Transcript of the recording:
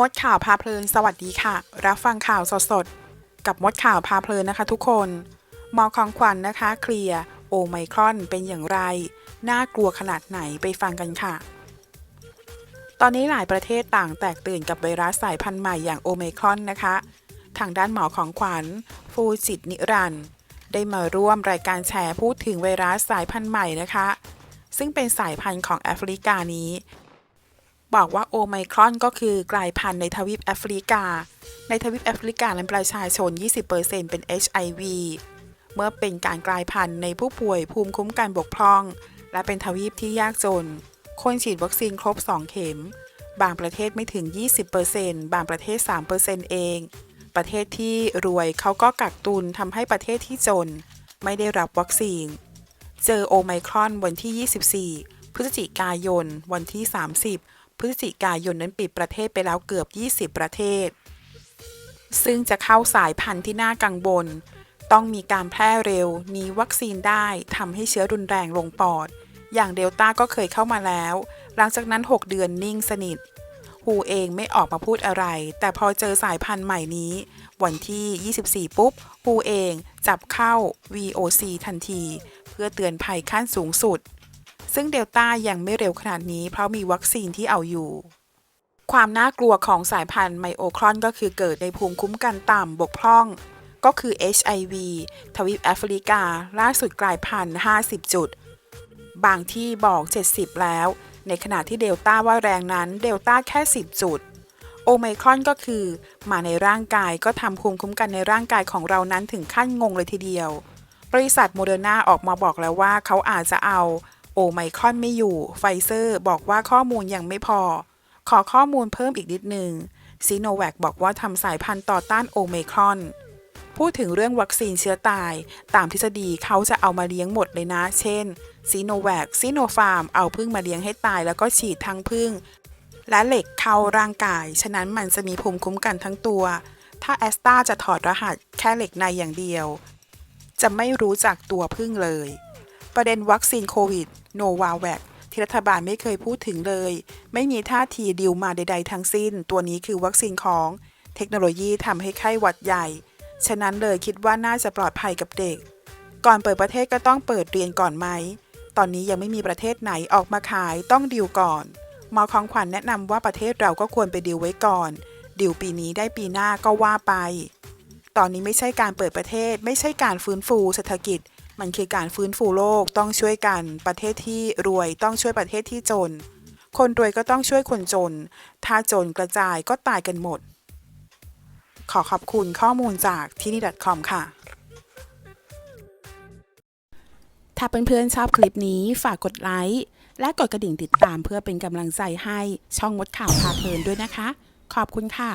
มดข่าวพาเพลินสวัสดีค่ะ รับฟังข่าวสดๆกับมดข่าวพาเพลินนะคะทุกคนหมอของขวัญนนะคะ เคลียร์โอไมครอนเป็นอย่างไร น่ากลัวขนาดไหนไปฟังกันค่ะ ตอนนี้หลายประเทศต่างแตกตื่นกับไวรัสสายพันธุ์ใหม่อย่างโอไมครอนนะคะ ทางด้านหมอของขวัญ ฟูจิตนิรันได้มาร่วมรายการแชร์พูดถึงไวรัสสายพันธุ์ใหม่นะคะ ซึ่งเป็นสายพันธุ์ของแอฟริกานี้ บอกว่าโอไมครอนก็คือกลายพันธุ์ในทวีปแอฟริกา ในทวีปแอฟริกานั้นประชาชน 20%เป็น HIV เมื่อเป็นการกลายพันธุ์ในผู้ป่วยภูมิคุ้มกันบกพร่อง และเป็นทวีปที่ยากจน คนฉีดวัคซีนครบ 2 เข็ม บางประเทศไม่ถึง 20%บางประเทศ 3%เอง ประเทศที่รวยเขาก็กักตุนทำให้ประเทศที่จน ไม่ได้รับวัคซีน เจอโอไมครอนวันที่ 24 พฤศจิกายน วันที่ 30 พฤศจิกายนนั้นปิดประเทศไปแล้วเกือบ 20 ประเทศ ซึ่งจะเข้าสายพันธุ์ที่น่ากังวล ต้องมีการแพร่เร็ว มีวัคซีนได้ทำให้เชื้อรุนแรงลงปอด อย่างเดลต้าก็เคยเข้ามาแล้ว หลังจากนั้น 6 เดือนนิ่งสนิทฮูเองไม่ออกมาพูดอะไร แต่พอเจอสายพันธุ์ใหม่นี้ วันที่ 24 ปุ๊บฮูเองจับเข้า VOC ทันที เพื่อเตือนภัยขั้นสูงสุด ซึ่งเดลต้ายังไม่เร็วขนาดนี้เพราะมีวัคซีนที่เอาอยู่ ความน่ากลัวของสายพันธุ์ไมโอครอนก็คือเกิดในภูมิคุ้มกันต่ำบกพร่อง ก็คือ HIV ทวีปแอฟริกา ล่าสุดกลายพันธุ์50 จุด บางที่บอก 70 แล้ว ในขณะที่เดลต้าว่าแรงนั้นเดลต้าแค่ 10 จุดโอไมครอนก็คือ มาในร่างกายก็ทำภูมิคุ้มกันในร่างกายของเรานั้นถึงขั้นงงเลยทีเดียว บริษัทโมเดอร์นาออกมาบอกแล้วว่าเขาอาจจะเอา โอไมคอนไม่อยู่ ไฟเซอร์บอกว่าข้อมูลยังไม่พอ ขอข้อมูลเพิ่มอีกนิดหนึ่งซีโนแวคบอกว่าทำสายพันธุ์ต่อต้านโอไมครอนพูดถึงเรื่องวัคซีนเชื้อตาย ตามทฤษฎีเขาจะเอามาเลี้ยงหมดเลยนะ เช่นซีโนแวคซีโนฟาร์มเอาพึ่งมาเลี้ยงให้ตายแล้วก็ฉีดทั้งพึ่ง และเหล็กเข้าร่างกาย ฉะนั้นมันจะมีภูมิคุ้มกันทั้งตัว ถ้าแอสตาจะถอดรหัสแค่เหล็กในอย่างเดียว จะไม่รู้จักตัวพึ่งเลย ประเด็นวัคซีนโควิดโนวาแวคที่รัฐบาลไม่เคยพูดถึงเลย ไม่มีท่าทีดิวมาใด ๆ ทั้งสิ้น ตัวนี้คือวัคซีนของเทคโนโลยีทำให้ไข้หวัดใหญ่ ฉะนั้นเลยคิดว่าน่าจะปลอดภัยกับเด็ก ก่อนเปิดประเทศก็ต้องเปิดเรียนก่อนไหม ตอนนี้ยังไม่มีประเทศไหนออกมาขายต้องดิวก่อนหมอของขวัญแนะนำว่าประเทศเราก็ควรไปดิวไว้ก่อน ดิวปีนี้ได้ปีหน้าก็ว่าไป ตอนนี้ไม่ใช่การเปิดประเทศ ไม่ใช่การฟื้นฟูเศรษฐกิจ มันคือการฟื้นฟูโลกต้องช่วยกัน ประเทศที่รวยต้องช่วยประเทศที่จน คนรวยก็ต้องช่วยคนจน ถ้าจนกระจายก็ตายกันหมด ขอขอบคุณข้อมูลจากที่นี่ .com ค่ะ ถ้าเพื่อนๆชอบคลิปนี้ฝากกดไลค์และกดกระดิ่งติดตามเพื่อเป็นกำลังใจให้ช่องมดข่าวพาเพลินด้วยนะคะ ขอบคุณค่ะ